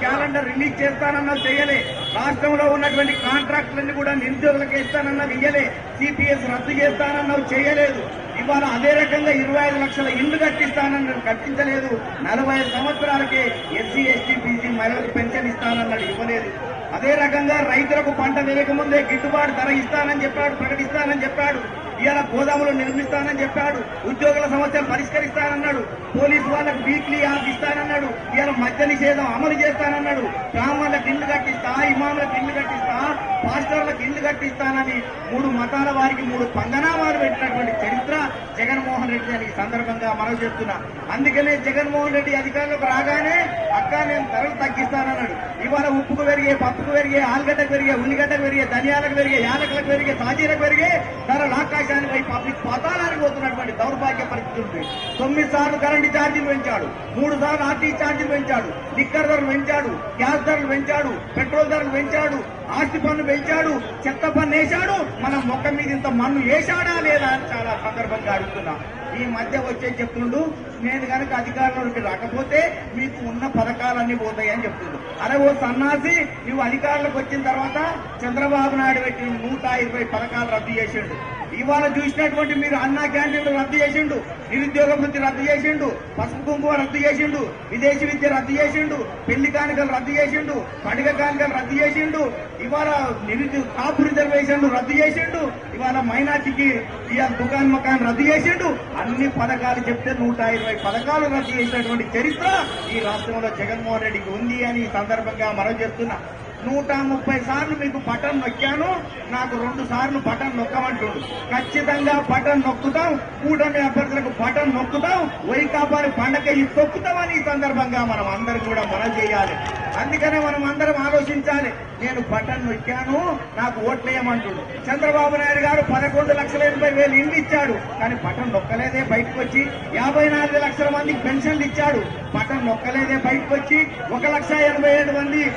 Calendar release చేస్తానన్నా చేయలే రాష్ట్రంలో ఉన్నటువంటి కాంట్రాక్టులన్నీ కూడా నిరుద్యోగులకు ఇస్తానన్నది ఇయ్యలే. సిపిఎస్ రద్దు చేస్తానన్నవి చేయలేదు ఇవాళ అదే రకంగా ఇరవై ఐదు లక్షల ఇల్లు కట్టిస్తానన్నది కట్టించలేదు. నలభై ఐదు సంవత్సరాలకే ఎస్సీ ఎస్టీ బీసీ మహిళలకు పెన్షన్ ఇస్తానన్నాడు ఇవ్వలేదు. అదే రకంగా రైతులకు పంట వేయకముందే గిట్టుబాటు ధర ఇస్తానని చెప్పాడు ప్రకటిస్తానని చెప్పాడు. ఇవాళ గోదాములు నిర్మిస్తానని చెప్పాడు. ఉద్యోగుల సమస్యలు పరిష్కరిస్తానన్నాడు. పోలీసు వాళ్ళకు వీక్లీ యాప్ ఇస్తానన్నాడు. ఇవాళ మద్య నిషేధం అమలు చేస్తానన్నాడు. బ్రాహ్మణులకు ఇల్లు కట్టిస్తా ఇమాములకు ఇల్లు కట్టిస్తా పాస్టర్లకు ఇల్లు కట్టిస్తానని మూడు మతాల వారికి మూడు పంగనామాలు పెట్టినటువంటి చరిత్ర జగన్మోహన్ రెడ్డి అని ఈ సందర్భంగా మనం చెప్తున్నా అందుకనే జగన్మోహన్ రెడ్డి అధికారంలోకి రాగానే అక్క నేను ధరలు తగ్గిస్తానన్నాడు. ఇవాళ ఉప్పుకు పెరిగే పప్పుకు పెరిగే ఆలుగడ్డకు పెరిగే ఉల్లిగడ్డకు పెరిగే ధనియాలకు పెరిగే యాలకులకు పెరిగే తాజీలకు పెరిగే ధరలు ఆకాశానికి పోయి పబ్లిక్ పతాలానికి పోతున్నటువంటి దౌర్భాగ్య పరిస్థితి ఉంది. తొమ్మిది సార్లు కరెంటు ఛార్జీలు పెంచాడు. మూడు సార్లు ఆర్టీ ఛార్జీలు పెంచాడు. లిక్కర్ ధరలు పెంచాడు. గ్యాస్ ధరలు పెంచాడు. పెట్రోల్ ధరలు పెంచాడు. ఆస్తి పన్ను పెంచాడు చెత్త పన్ను వేశాడు మన మొక్క మీద ఇంత మన్ను వేశాడా లేదా అని చాలా సందర్భంగా అడుగుతున్నా. ఈ మధ్య వచ్చే చెప్తుండు నేను కనుక అధికారంలోకి రాకపోతే మీకు ఉన్న పథకాలన్నీ పోతాయని చెప్తుండు. అరే ఓ సన్నాసి నువ్వు అధికారంలోకి వచ్చిన తర్వాత చంద్రబాబు నాయుడు పెట్టిన నూట ఇరవై పథకాలు రద్దు చేసిండు. ఇవాళ చూసినటువంటి మీరు అన్నా క్యాంటీన్లు రద్దు చేసిండు. నిరుద్యోగ వృత్తి రద్దు చేసిండు. పసుపు కుంకుమ రద్దు చేసిండు. విదేశీ విద్య రద్దు చేసిండు. పెళ్ళి కానుకలు రద్దు చేసిండు. పండుగ కానుకలు రద్దు చేసిండు. ఇవాళ నిరుద్యోగ కాపు రిజర్వేషన్లు రద్దు చేసిండు. ఇవాళ మైనార్టీకి ఇవాళ దుకాన్ మకాన్ రద్దు చేసిండు. అన్ని పథకాలు చెప్తే నూట ఇరవై పథకాలు రద్దు చేసినటువంటి చరిత్ర ఈ రాష్ట్రంలో జగన్మోహన్ రెడ్డికి ఉంది అని సందర్భంగా మనం చెప్తున్నా. నూట ముప్పై సార్లు మీకు బటన్ నొక్కాను. నాకు రెండు సార్లు బటన్ నొక్కమంటుండు. ఖచ్చితంగా బటన్ నొక్కుతాం. కూటమి అభ్యర్థులకు బటన్ నొక్కుతాం. వైకాపాని పండగ ఇది తొక్కుతామని ఈ సందర్భంగా మనం అందరూ కూడా మనం చేయాలి. అందుకనే మనం అందరం ఆలోచించాలి. నేను బటన్ నొక్కాను నాకు ఓట్లేయమంటుడు. చంద్రబాబు నాయుడు గారు పదకొండు లక్షల ఎనభై వేలు ఇండ్లు ఇచ్చాడు. కానీ బటన్ నొక్కలేదే బయటకు వచ్చి యాభై నాలుగు లక్షల మందికి పెన్షన్లు ఇచ్చాడు. బటన్ నొక్కలేదే బయటకు వచ్చి ఒక లక్ష ఎనభై ఏడు మంది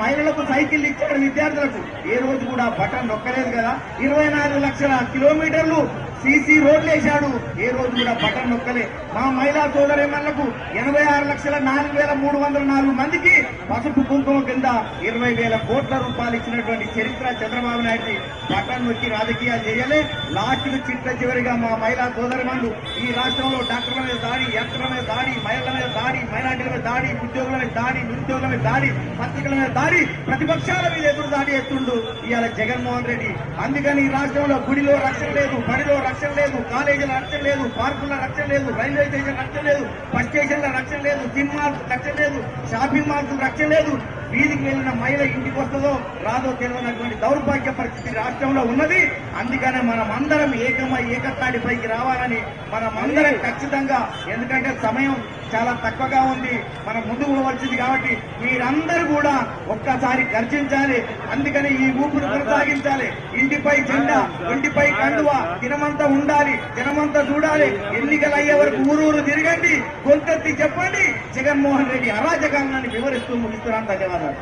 మహిళలకు సైకిల్ ఇచ్చాడు విద్యార్థులకు. ఏ రోజు కూడా బటన్ నొక్కలేదు కదా. ఇరవై నాలుగు లక్షల కిలోమీటర్లు సీసీ రోడ్లు వేశాడు ఏ రోజు కూడా బటన్ నొక్కలే. మా మహిళా సోదరిమణులకు ఎనభై ఆరు లక్షల నాలుగు వేల మూడు వందల నాలుగు మందికి పసుపు కుంకుమ కింద ఇరవై వేల కోట్ల రూపాయలు ఇచ్చినటువంటి చరిత్ర చంద్రబాబు నాయుడు పట్టణం వచ్చి రాజకీయాలు చేయలే. లాస్ట్ చిట్ట చివరిగా మా మహిళా సోదరిమణులు ఈ రాష్ట్రంలో డాక్టర్ల మీద దాడి యాక్టర్ల మీద దాడి మహిళల మీద దాడి మైనార్టీల మీద దాడి ఉద్యోగుల మీద దాడి నిరుద్యోగుల మీద దాడి పత్రికల మీద దాడి ప్రతిపక్షాల మీద ఎదురు దాడి ఎత్తుండు ఇవాళ జగన్మోహన్ రెడ్డి. అందుకని ఈ రాష్ట్రంలో గుడిలో రక్షణ లేదు బడిలో రక్షణ లేదు కాలేజీల రక్షణ లేదు పార్కుల రక్షణ లేదు రైల్వే స్టేషన్ రక్షణ లేదు బస్ స్టేషన్ల రక్షణ లేదు సినిమాల్ రక్షణ లేదు షాపింగ్ మాల్స్ రక్షణ లేదు. వీధికి వెళ్ళిన మహిళ ఇంటికి వస్తుందో రాదో తెలియనటువంటి దౌర్భాగ్య పరిస్థితి రాష్ట్రంలో ఉన్నది. అందుకనే మనం అందరం ఏకమై ఏకతాడిపైకి రావాలని మనం అందరం ఖచ్చితంగా ఎందుకంటే సమయం చాలా తక్కువగా ఉంది. మనం ముందుకు వచ్చింది కాబట్టి మీరందరూ కూడా ఒక్కసారి గర్జించాలి. అందుకని ఈ ఊపిరి కొనసాగించాలి ఇంటిపై జెండా ఇంటిపై కండువ దినమంతా ఉండాలి దినమంతా చూడాలి. ఎన్నికలు అయ్యే వరకు ఊరూరు తిరగండి గొంతెత్తి చెప్పండి. జగన్మోహన్ రెడ్డి అరాజకాలను వివరిస్తూ ముగిస్తున్నాను. ధన్యవాదాలు.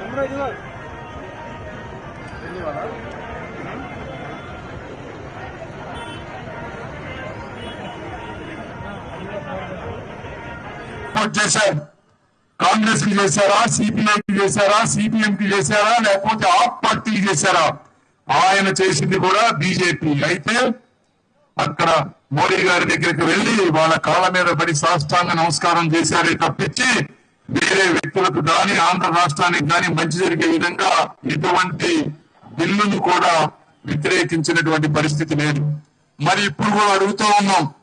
సపోర్ట్ చేశారు. కాంగ్రెస్కి చేశారా? సిపిఐ కి చేశారా? సిపిఎం కి చేశారా? లేకపోతే ఆప్ పార్టీకి చేశారా? ఆయన చేసింది కూడా బీజేపీ. అయితే అక్కడ మోడీ గారి దగ్గరికి వెళ్ళి వాళ్ళ కాళ్ళ మీద పడి సాష్టాంగ నమస్కారం చేశారే తప్పించి వేరే వ్యక్తులకు గాని ఆంధ్ర రాష్ట్రానికి గాని మంచి జరిగే విధంగా ఎటువంటి బిల్లును కూడా వ్యతిరేకించినటువంటి పరిస్థితి లేదు. మరి ఇప్పుడు కూడా అడుగుతూ ఉన్నాం.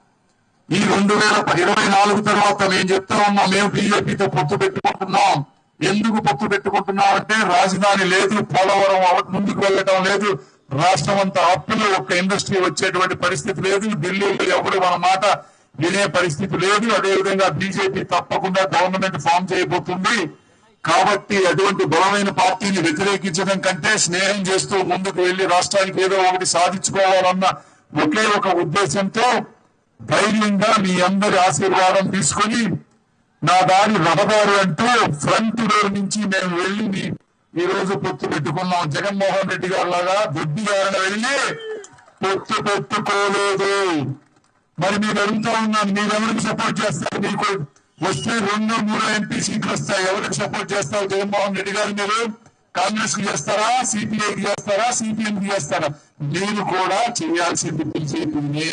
ఈ రెండు వేల ఇరవై నాలుగు తర్వాత మేము చెప్తా ఉన్నాం మేము బీజేపీతో పొత్తు పెట్టుకుంటున్నాం. ఎందుకు పొత్తు పెట్టుకుంటున్నాం అంటే రాజధాని లేదు పోలవరం ముందుకు వెళ్ళటం లేదు. రాష్ట్రం అంతా అప్పులు ఒక్క ఇండస్ట్రీ వచ్చేటువంటి పరిస్థితి లేదు. ఢిల్లీలో ఎవరు మన మాట వినే పరిస్థితి లేదు. అదేవిధంగా బీజేపీ తప్పకుండా గవర్నమెంట్ ఫామ్ చేయబోతుంది. కాబట్టి అటువంటి బలమైన పార్టీని వ్యతిరేకించడం కంటే స్నేహం చేస్తూ ముందుకు వెళ్ళి రాష్ట్రానికి ఏదో ఒకటి సాధించుకోవాలన్న ఒకే ఒక ఉద్దేశంతో ధైర్యంగా మీ అందరి ఆశీర్వాదం తీసుకొని నా దారి రహదారి అంటూ ఫ్రంట్ డోర్ నుంచి మేము వెళ్ళి ఈ రోజు పొత్తు పెట్టుకున్నాం. జగన్మోహన్ రెడ్డి గారు లాగా బుద్ధి గారిని వెళ్ళి పొత్తు పెట్టుకోలేదు. మరి మీరు అడుగుతా ఉన్నాను మీరు ఎవరికి సపోర్ట్ చేస్తారు? మీకు వస్తే రెండు మూడు ఎంపీ సీట్లు వస్తాయి. ఎవరికి సపోర్ట్ చేస్తారు? జగన్మోహన్ రెడ్డి గారు మీరు? కాంగ్రెస్కి చేస్తారా? సిపిఐకి చేస్తారా? సిపిఎం కి చేస్తారా? మీరు కూడా చేయాల్సింది బీజేపీని.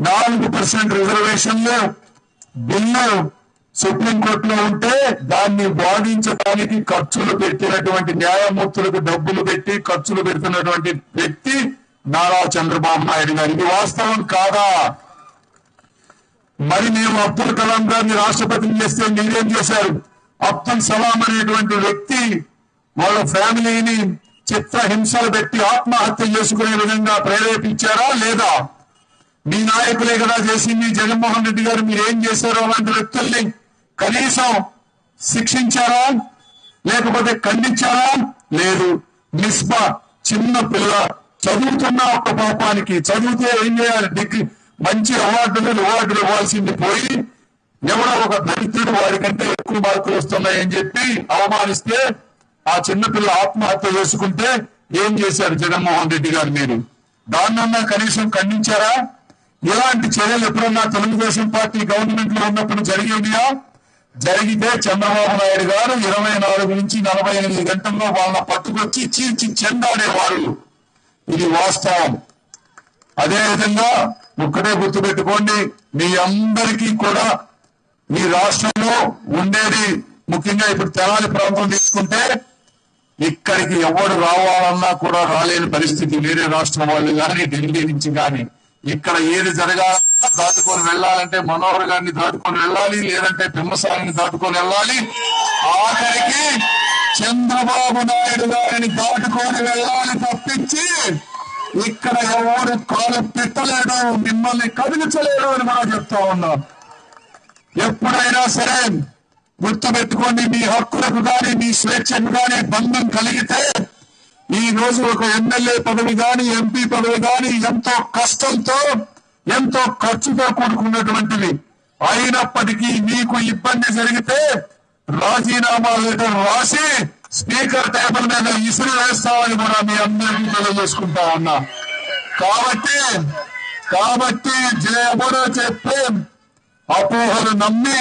నాలుగు పర్సెంట్ రిజర్వేషన్లు బిల్లు సుప్రీంకోర్టులో ఉంటే దాన్ని వాదించడానికి ఖర్చులు పెట్టినటువంటి న్యాయమూర్తులకు డబ్బులు పెట్టి ఖర్చులు పెడుతున్నటువంటి వ్యక్తి నారా చంద్రబాబు నాయుడు గారు. ఇది వాస్తవం కాదా? మరి మేము అబ్దుల్ కలాం గారిని రాష్ట్రపతిని చేస్తే మీరేం చేశారు? అబ్దుల్ సలాం అనేటువంటి వ్యక్తి వాళ్ళ ఫ్యామిలీని చిత్ర హింసలు పెట్టి ఆత్మహత్య చేసుకునే విధంగా ప్రేరేపించారా లేదా? మీ నాయకులే కదా చేసింది. జగన్మోహన్ రెడ్డి గారు మీరు ఏం చేశారో అలాంటి వ్యక్తుల్ని కనీసం శిక్షించారా? లేకపోతే ఖండించారా? లేదు. మిస్బా చిన్న పిల్ల. చదువుతున్న ఒక పాపానికి చదివితే ఏం చేయాలి? డిగ్రీ మంచి అవార్డులు అవార్డులు ఇవ్వాల్సింది పోయి ఎవరో ఒక దరిద్రుడు వాడికంటే ఎక్కువ మార్కులు వస్తున్నాయని చెప్పి అవమానిస్తే ఆ చిన్నపిల్ల ఆత్మహత్య చేసుకుంటే ఏం చేశారు జగన్మోహన్ రెడ్డి గారు మీరు? దాన్నన్నా కనీసం ఖండించారా? ఇలాంటి చర్యలు ఎప్పుడన్నా తెలుగుదేశం పార్టీ గవర్నమెంట్లో ఉన్నప్పుడు జరిగి ఉన్నాయా జరిగితే చంద్రబాబు నాయుడు గారు ఇరవై నాలుగు నుంచి నలభై ఎనిమిది గంటల్లో వాళ్ళ పట్టుకొచ్చి చీల్చి చెందాడేవాళ్ళు ఇది వాస్తవం. అదే విధంగా ఒక్కటే గుర్తుపెట్టుకోండి మీ అందరికీ కూడా మీ రాష్ట్రంలో ఉండేది ముఖ్యంగా ఇప్పుడు తెనాలి ప్రాంతం తీసుకుంటే ఇక్కడికి ఎవరు రావాలన్నా కూడా రాలేని పరిస్థితి వేరే రాష్ట్రం వాళ్ళు కానీ ఢిల్లీ నుంచి కానీ. ఇక్కడ ఏది జరగాలన్నా దాటుకొని వెళ్ళాలంటే మనోహర్ గారిని దాటుకొని వెళ్ళాలి లేదంటే పెమ్మసాగిని దాటుకొని వెళ్ళాలి. ఆఖరికి చంద్రబాబు నాయుడు గారిని దాటుకొని వెళ్ళాలి తప్పించి ఇక్కడ ఎవరు కాలు పెట్టలేడు మిమ్మల్ని కదిలించలేడు అని మనం చెప్తా ఉన్నాం. ఎప్పుడైనా సరే గుర్తుపెట్టుకోండి మీ హక్కులకు కానీ మీ స్వేచ్ఛకు కానీ బంధం కలిగితే ఈ రోజు ఒక ఎమ్మెల్యే పదవి గాని ఎంపీ పదవి కానీ ఎంతో కష్టంతో ఎంతో ఖర్చుతో కూడుకున్నటువంటిది. అయినప్పటికీ మీకు ఇబ్బంది జరిగితే రాజీనామా లెటర్ రాసి స్పీకర్ టేబుల్ మీద ఇసురు వేస్తామని కూడా మీ అందరికీ తెలియజేసుకుంటా ఉన్నా. కాబట్టి కాబట్టి ఎవరో చెప్పే అపోహలు నమ్మి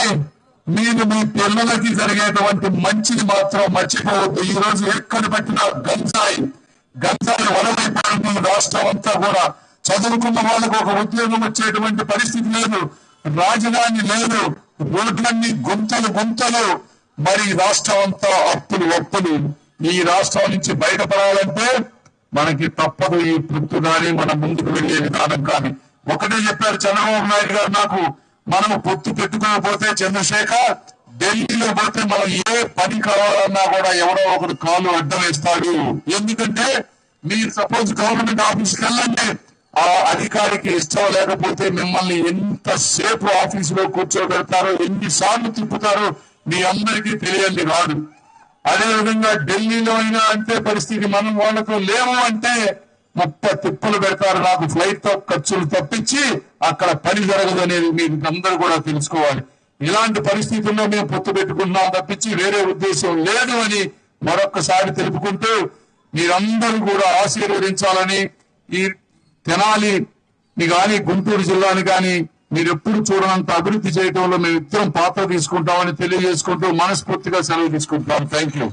మీరు మీ పిల్లలకి జరిగేటువంటి మంచిని మాత్రం మర్చిపోవద్దు. ఈ రోజు ఎక్కడ పెట్టినా గంజాయి గంజాయి వలవైపోయింది రాష్ట్రం అంతా కూడా. చదువుకున్న వాళ్ళకు ఒక ఉద్యోగం వచ్చేటువంటి పరిస్థితి లేదు రాజధాని లేదు రోడ్లన్నీ గుంతలు గుంతలు. మరి రాష్ట్రం అంతా అప్పులు అప్పులు. ఈ రాష్ట్రం నుంచి బయటపడాలంటే మనకి తప్పదు ఈ పొత్తు కానీ మనం ముందుకు వెళ్ళే విధానం కానీ. ఒకటే చెప్పారు చంద్రబాబు నాయుడు గారు నాకు మనం పొత్తు పెట్టుకోకపోతే చంద్రశేఖర్ ఢిల్లీలో పోతే మనం ఏ పని కావాలన్నా కూడా ఎవరో ఒకరు కాలు అడ్డం వేస్తాడు. ఎందుకంటే మీరు సపోజ్ గవర్నమెంట్ ఆఫీస్కి వెళ్ళండి ఆ అధికారికి ఇష్టం లేకపోతే మిమ్మల్ని ఎంతసేపు ఆఫీసులో కూర్చోబెడతారో ఎన్నిసార్లు తిప్పుతారో మీ అందరికీ తెలియండి కాదు. అదే విధంగా ఢిల్లీలో అయినా అంతే పరిస్థితి మనం వాళ్ళతో లేము అంటే ముప్పై తిప్పలు పెడతారు నాకు ఫ్లైట్తో ఖర్చులు తప్పించి అక్కడ పని జరగదు అనేది మీరు అందరూ కూడా తెలుసుకోవాలి. ఇలాంటి పరిస్థితుల్లో మేము పొత్తు పెట్టుకున్నాం తప్పించి వేరే ఉద్దేశం లేదు అని మరొక్కసారి తెలుపుకుంటూ మీరందరూ కూడా ఆశీర్వదించాలని ఈ తెనాలి కానీ గుంటూరు జిల్లాని కానీ మీరు ఎప్పుడు చూడనంత అభివృద్ధి చేయడంలో మేము ఇద్దరం పాత్ర తీసుకుంటామని తెలియజేసుకుంటూ మనస్ఫూర్తిగా సెలవు తీసుకుంటాం థ్యాంక్ యూ.